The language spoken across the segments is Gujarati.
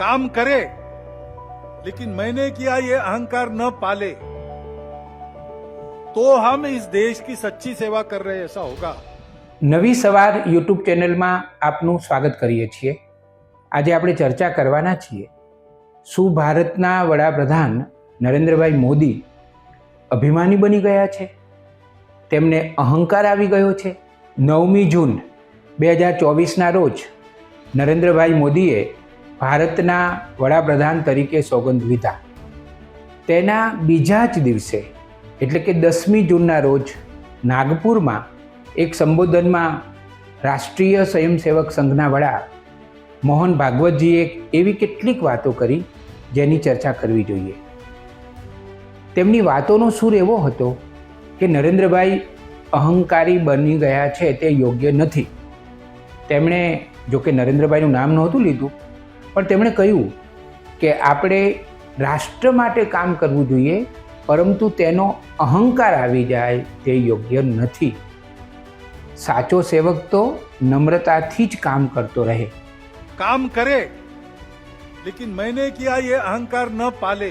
काम करे लेकिन मैंने किया ये अहंकार न पाले तो हम इस देश की सच्ची सेवा कर रहे हैं, ऐसा होगा નવી સવાર યુટ્યુબ ચેનલમાં આપનું સ્વાગત કરીએ છીએ આજે આપણે ચર્ચા કરવાના છીએ શું ભારતના વડાપ્રધાન નરેન્દ્રભાઈ મોદી અભિમાની બની ગયા છે તેમને અહંકાર આવી ગયો છે નવમી જૂન બે હજાર ચોવીસના રોજ નરેન્દ્રભાઈ મોદીએ ભારતના વડાપ્રધાન તરીકે સોગંદ લીધા તેના બીજા જ દિવસે, એટલે કે દસમી જૂનના રોજ, નાગપુરમાં એક સંબોધનમાં રાષ્ટ્રીય સ્વયંસેવક સંઘના વડા મોહન ભાગવતજીએ એવી કેટલીક વાતો કરી, જેની ચર્ચા કરવી જોઈએ. તેમની વાતોનો સૂર એવો હતો કે નરેન્દ્રભાઈ અહંકારી બની ગયા છે તે યોગ્ય નથી. તેમણે જોકે નરેન્દ્રભાઈનું નામ નહોતું લીધું પણ તેમણે કહ્યું કે આપણે રાષ્ટ્ર માટે કામ કરવું જોઈએ પરંતુ તેનો અહંકાર આવી જાય તે યોગ્ય નથી સાચો સેવક તો નમ્રતાથી જ કામ કરતો રહે काम करे लेकिन मैंने किया ये अहंकार न पाले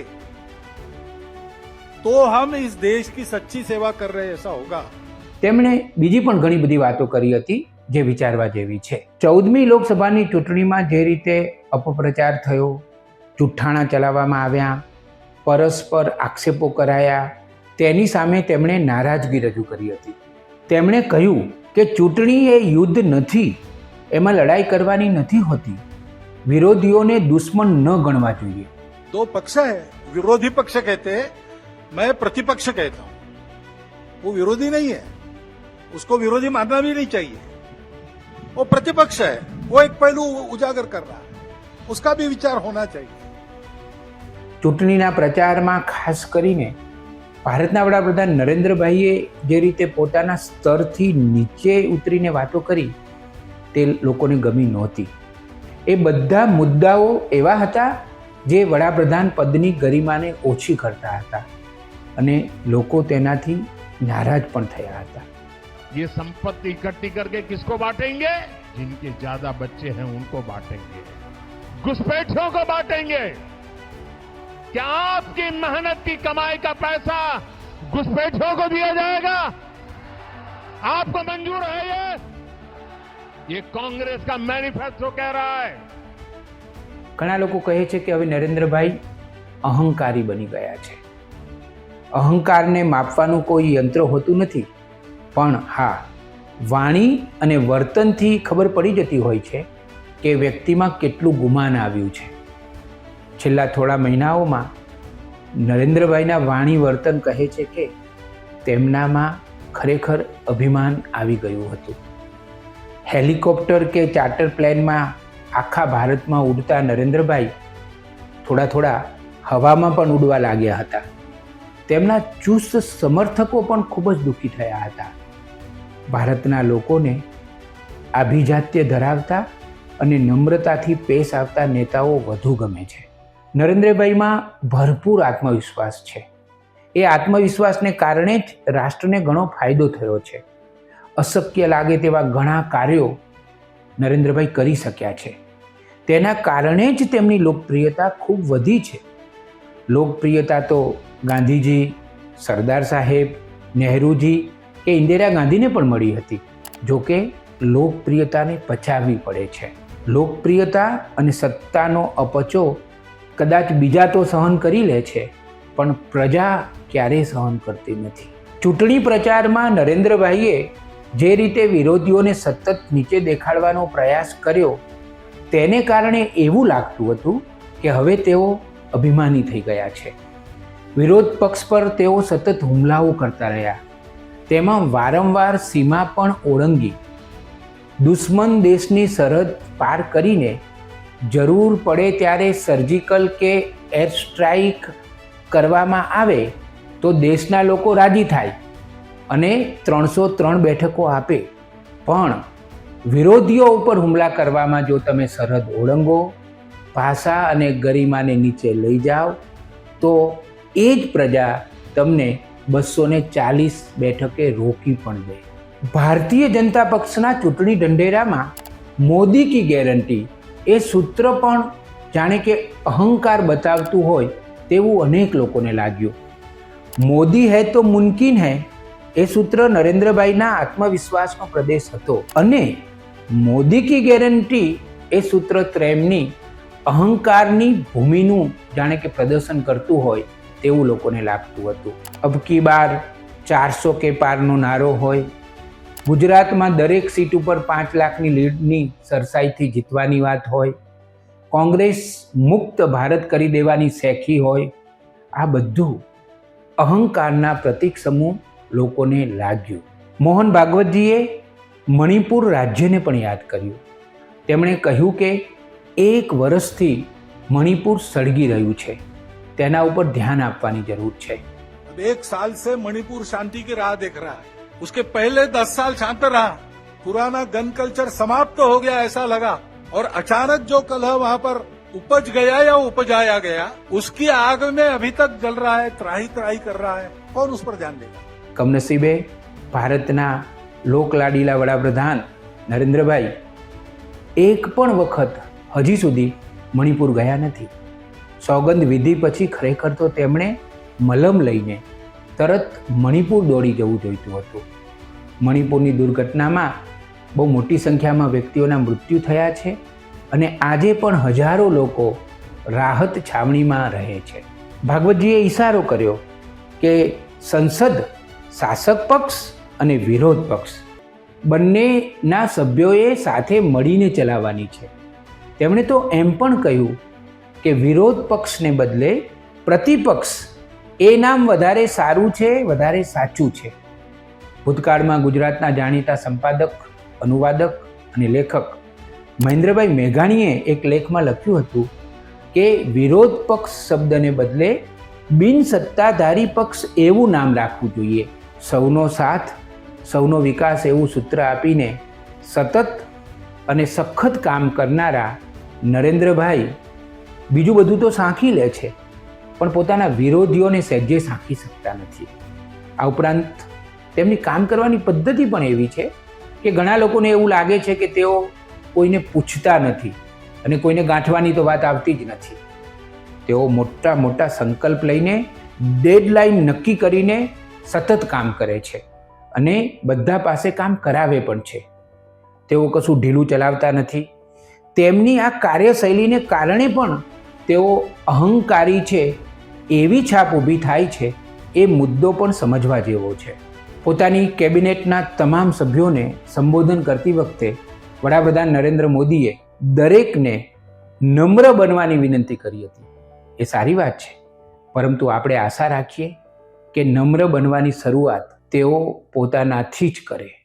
तो हम इस देश की सच्ची सेवा कर रहे हैं, ऐसा होगा તેમણે બીજી પણ ઘણી બધી વાતો કરી હતી જે વિચારવા જેવી છે ચૌદમી લોકસભાની ચૂંટણીમાં જે રીતે અપપ્રચાર થયો જુઠ્ઠાણા ચલાવવામાં આવ્યા પરસ્પર આક્ષેપો કરાયા તેની સામે તેમણે નારાજગી રજૂ કરી હતી તેમણે કહ્યું કે ચૂંટણી એ યુદ્ધ નથી એમાં લડાઈ કરવાની નથી હોતી વિરોધીઓને દુશ્મન ન ગણવા જોઈએ दो पक्ष है विरोधी पक्ष कहते हैं मैं प्रतिपक्ष कहता हूं वो विरोधी नहीं है उसको विरोधी मानना भी नहीं चाहिए वो प्रतिपक्ष है वो एक पहलू उजागर कर रहा है उसका भी विचार होना चाहिए ચૂંટણીના પ્રચારમાં ખાસ કરીને ભારતના વડાપ્રધાન નરેન્દ્રભાઈએ જે રીતે પોતાના સ્તરથી નીચે ઉતરીને વાતો કરી તે લોકોને ગમી નહોતી એ બધા મુદ્દાઓ એવા હતા જે વડાપ્રધાન પદની ગરિમાને ઓછી કરતા હતા અને લોકો તેનાથી નારાજ પણ થયા હતા ये संपत्ति इकट्ठी करके किसको बांटेंगे जिनके ज्यादा बच्चे हैं उनको बांटेंगे घुसपैठियों को बांटेंगे क्या आपकी मेहनत की कमाई का पैसा घुसपैठियों को दिया जाएगा आपको मंजूर है ये ये कांग्रेस का मैनिफेस्टो कह रहा है ઘણા લોકો કહે છે કે હવે નરેન્દ્રભાઈ અહંકારી બની ગયા છે અહંકારને માપવાનું કોઈ યંત્ર હોતું નથી પણ હા વાણી અને વર્તનથી ખબર પડી જતી હોય છે કે વ્યક્તિમાં કેટલું ગુમાન આવ્યું છે. છેલ્લા થોડા મહિનાઓમાં નરેન્દ્રભાઈના વાણી વર્તન કહે છે કે તેમનામાં ખરેખર અભિમાન આવી ગયું હતું. હેલિકોપ્ટર કે ચાર્ટર પ્લેનમાં આખા ભારતમાં ઉડતા નરેન્દ્રભાઈ થોડા થોડા હવામાં પણ ઉડવા લાગ્યા હતા. તેમના ચુસ્ત સમર્થકો પણ ખૂબ જ દુઃખી થયા હતા. ભારતના લોકોને આભિજાત્ય ધરાવતા અને નમ્રતાથી પેશ આવતા નેતાઓ વધુ ગમે છે. નરેન્દ્રભાઈમાં ભરપૂર આત્મવિશ્વાસ છે. એ આત્મવિશ્વાસને કારણે જ રાષ્ટ્રને ઘણો ફાયદો થયો છે. અશક્ય લાગે તેવા ઘણા કાર્યો નરેન્દ્રભાઈ કરી શક્યા છે. તેના કારણે જ તેમની લોકપ્રિયતા ખૂબ વધી છે. લોકપ્રિયતા તો ગાંધીજી, સરદાર સાહેબ, નહેરુજી કે ઇન્દિરા ગાંધીને પણ મળી હતી. જોકે લોકપ્રિયતાને પચાવવી પડે છે. લોકપ્રિયતા અને સત્તાનો અપચો કદાચ બીજા તો સહન કરી લે છે, પણ પ્રજા ક્યારેય સહન કરતી નથી. ચૂંટણી પ્રચારમાં નરેન્દ્રભાઈએ જે રીતે વિરોધીઓને સતત નીચે દેખાડવાનો પ્રયાસ કર્યો, તેને કારણે એવું લાગતું હતું કે હવે તેઓ અભિમાની થઈ ગયા છે. વિરોધ પક્ષ પર તેઓ સતત હુમલાઓ કરતા રહ્યા. તેમાં વારંવાર સીમા પણ ઓળંગી. દુશ્મન દેશની સરહદ પાર કરીને જરૂર પડે ત્યારે સર્જિકલ કે એર સ્ટ્રાઇક કરવામાં આવે તો દેશના લોકો રાજી થાય અને ત્રણસો ત્રણ બેઠકો આપે. પણ વિરોધીઓ ઉપર હુમલા કરવામાં જો તમે સરહદ ઓળંગો, ભાષા અને ગરિમાને નીચે લઈ જાઓ, તો એ જ પ્રજા તમને બસો ચાલીસ બેઠકે રોકી પણ દે. ભારતીય જનતા પક્ષના ચૂંટણી ઢંઢેરામાં મોદી કી ગેરંટી? એ સૂત્ર પણ જાણે કે અહંકાર બતાવતું હોય તેવું અનેક લોકોને લાગ્યું. મોદી હે તો મુમકિન હે, એ સૂત્ર નરેન્દ્રભાઈના આત્મવિશ્વાસનો પ્રદેશ હતો. અને મોદી કી ગેરંટી એ સૂત્ર ત્રેમની અહંકારની ભૂમિનું જાણે કે પ્રદર્શન કરતું હોય તેવું લોકોને લાગતું હતું. અબકી બાર ચારસો કે પારનો નારો હોય ગુજરાતમાં દરેક સીટ ઉપર પાંચ લાખની લીડની સરસાઈથી જીતવાની વાત હોય, કોંગ્રેસ મુક્ત ભારત કરી દેવાની શેખી હોય, આ બધું અહંકારના પ્રતિક સમૂહ લોકોને લાગ્યું. મોહન ભાગવતજીએ મણિપુર રાજ્યને પણ યાદ કર્યું. તેમણે કહ્યું કે એક વર્ષથી મણિપુર સળગી રહ્યું છે. તેના ઉપર ધ્યાન આપવાની જરૂર છે. એક સાલ સે મણિપુર શાંતિ કે રાહ દેખ રહા હૈ उसके पहले दस साल शांत रहा पुराना गन कल्चर समाप्त हो गया ऐसा लगा और अचानक जो कलह वहां पर उपज गया या उपजाया गया उसकी आग में अभी तक जल रहा है त्राही त्राही कर रहा है कौन उस पर ध्यान देगा કમનસીબે ભારતના લોકલાડીલા વડાપ્રધાન નરેન્દ્રભાઈ એક પણ વખત હજી સુધી મણિપુર ગયા નથી સોગંદ વિધિ પછી ખરેખર તો તેમણે મલમ લઈને તરત મણિપુર દોડી જવું જોઈતું હતું. મણિપુરની દુર્ઘટનામાં બહુ મોટી સંખ્યામાં વ્યક્તિઓના મૃત્યુ થયા છે અને આજે પણ હજારો લોકો રાહત છાવણીમાં રહે છે. ભાગવતજીએ ઈશારો કર્યો કે સંસદ, શાસક પક્ષ અને વિરોધ પક્ષ બંનેના સભ્યોએ સાથે મળીને ચલાવવાની છે. તેમણે તો એમ પણ કહ્યું કે વિરોધ પક્ષને બદલે પ્રતિપક્ષ એ નામ વધારે સારું છે, વધારે સાચું છે. ભૂતકાળમાં ગુજરાતના જાણીતા સંપાદક, અનુવાદક અને લેખક મહેન્દ્રભાઈ મેઘાણીએ એક લેખમાં લખ્યું હતું કે, વિરોધ પક્ષ શબ્દને બદલે બિનસત્તાધારી પક્ષ એવું નામ રાખવું જોઈએ. સૌનો સાથ, સૌનો વિકાસ એવું સૂત્ર આપીને સતત અને સખત કામ કરનારા નરેન્દ્રભાઈ બીજું બધું તો સાંખી લે છે. પણ પોતાના વિરોધીઓને સહેજે સાંખી શકતા નથી. આ ઉપરાંત તેમની કામ કરવાની પદ્ધતિ પણ એવી છે કે ઘણા લોકોને એવું લાગે છે કે તેઓ કોઈને પૂછતા નથી અને કોઈને ગાંઠવાની તો વાત આવતી જ નથી. તેઓ મોટા મોટા સંકલ્પ લઈને ડેડલાઇન નક્કી કરીને સતત કામ કરે છે અને બધા પાસે કામ કરાવે પણ છે. તેઓ કશું ઢીલું ચલાવતા નથી. તેમની આ કાર્યશૈલીને કારણે પણ તેઓ અહંકારી છે એવી છાપ ઊભી થાય છે, એ મુદ્દો પણ સમજવા જેવો છે. પોતાની કેબિનેટના તમામ સભ્યોને સંબોધન કરતી વખતે વડાપ્રધાન નરેન્દ્ર મોદીએ દરેકને નમ્ર બનવાની વિનંતી કરી હતી. એ સારી વાત છે. પરંતુ આપણે આશા રાખીએ કે નમ્ર બનવાની શરૂઆત તેઓ પોતાનાથી જ કરે.